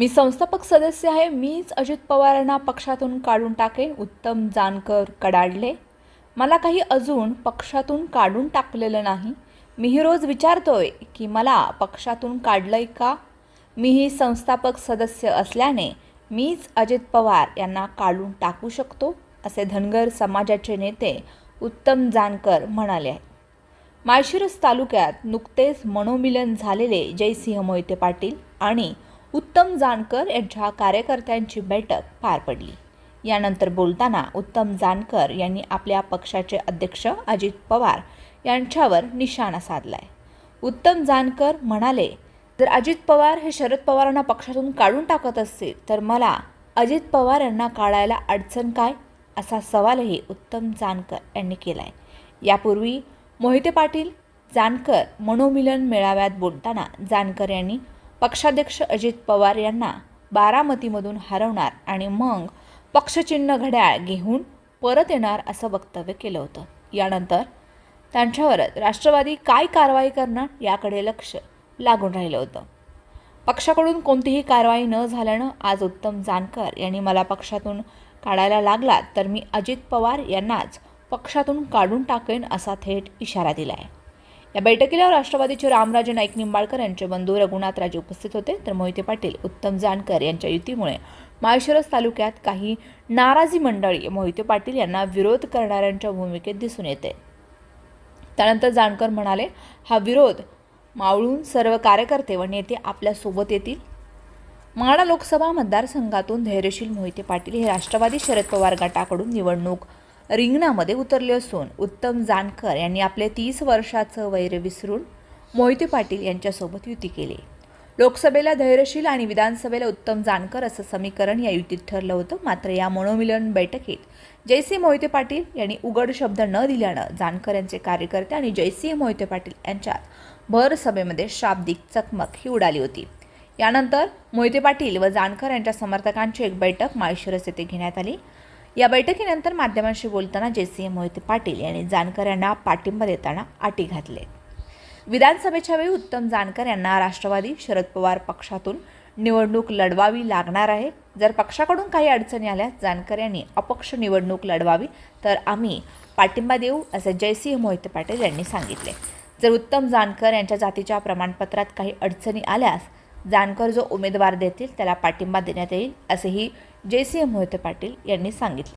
मी संस्थापक सदस्य आहे मीच अजित पवारांना पक्षातून काढून टाकेन उत्तम जानकर कडाडले. मला काही अजून पक्षातून काढून टाकलेलं नाही. मीही रोज विचारतोय की मला पक्षातून काढलंय का? मीही संस्थापक सदस्य असल्याने मीच अजित पवार यांना काढून टाकू शकतो असे धनगर समाजाचे नेते उत्तम जानकर म्हणाले आहेत. माळशिरस तालुक्यात नुकतेच मनोमिलन झालेले जयसिंह मोहिते पाटील आणि उत्तम जानकर यांच्या कार्यकर्त्यांची बैठक पार पडली. यानंतर बोलताना उत्तम जानकर यांनी आपल्या पक्षाचे अध्यक्ष अजित पवार यांच्यावर निशाणा साधलाय. उत्तम जानकर म्हणाले जर अजित पवार हे शरद पवारांना पक्षातून काढून टाकत असतील तर मला अजित पवार यांना काढायला अडचण काय? असा सवालही उत्तम जानकर यांनी केला आहे यापूर्वी मोहिते पाटील जानकर मनोमिलन मेळाव्यात बोलताना जानकर यांनी पक्षाध्यक्ष अजित पवार यांना बारामतीमधून हरवणार आणि मग पक्षचिन्ह घड्याळ घेऊन परत येणार असं वक्तव्य केलं होतं. यानंतर त्यांच्यावर राष्ट्रवादी काय कारवाई करणार याकडे लक्ष लागून राहिलं होतं. पक्षाकडून कोणतीही कारवाई न झाल्यानं आज उत्तम जानकर यांनी मला पक्षातून काढायला लागलात तर मी अजित पवार यांनाच पक्षातून काढून टाकेन असा थेट इशारा दिला आहे या बैठकीला राष्ट्रवादीचे रामराजे नाईक निंबाळकर यांचे बंधू रघुनाथराजे उपस्थित होते. तर मोहिते पाटील उत्तम जानकर यांच्या युतीमुळे माळशिरस तालुक्यात काही नाराजी मंडळी मोहिते पाटील यांना विरोध करणाऱ्यांच्या भूमिकेत दिसून येते. त्यानंतर जानकर म्हणाले हा विरोध मावळून सर्व कार्यकर्ते व नेते आपल्यासोबत येतील. माडा लोकसभा मतदारसंघातून धैर्यशील मोहिते पाटील हे राष्ट्रवादी शरद पवार गटाकडून निवडणूक रिंगणामध्ये उतरले असून उत्तम जानकर यांनी आपले तीस वर्षाचं वैर विसरून मोहिते पाटील यांच्यासोबत युती केली. लोकसभेला धैर्यशील आणि विधानसभेला उत्तम जानकर असं समीकरण या युतीत ठरलं होतं. मात्र या मनोमिलन बैठकीत जयसिंह मोहिते पाटील यांनी उघड शब्द न दिल्यानं जानकर यांचे कार्यकर्ते आणि जयसिंह मोहिते पाटील यांच्यात भर सभेमध्ये शाब्दिक चकमक ही उडाली होती. यानंतर मोहिते पाटील व जानकर यांच्या समर्थकांची एक बैठक माळशिरस येथे घेण्यात आली. या बैठकीनंतर माध्यमांशी बोलताना जयसिंह मोहिते पाटील यांनी जानकर यांना पाठिंबा देताना अटी घातले. विधानसभेच्या वेळी उत्तम जानकर यांना राष्ट्रवादी शरद पवार पक्षातून निवडणूक लढवावी लागणार आहे. जर पक्षाकडून काही अडचणी आल्या जानकर यांनी अपक्ष निवडणूक लढवावी तर आम्ही पाठिंबा देऊ असे जयसिंह मोहिते पाटील यांनी सांगितले. जर उत्तम जानकर यांच्या जातीच्या प्रमाणपत्रात काही अडचणी आल्यास जानकर जो उमेदवार देतील त्याला पाठिंबा देण्यात येईल असेही जे जयसिंह मोहिते पाटील यांनी सांगितले.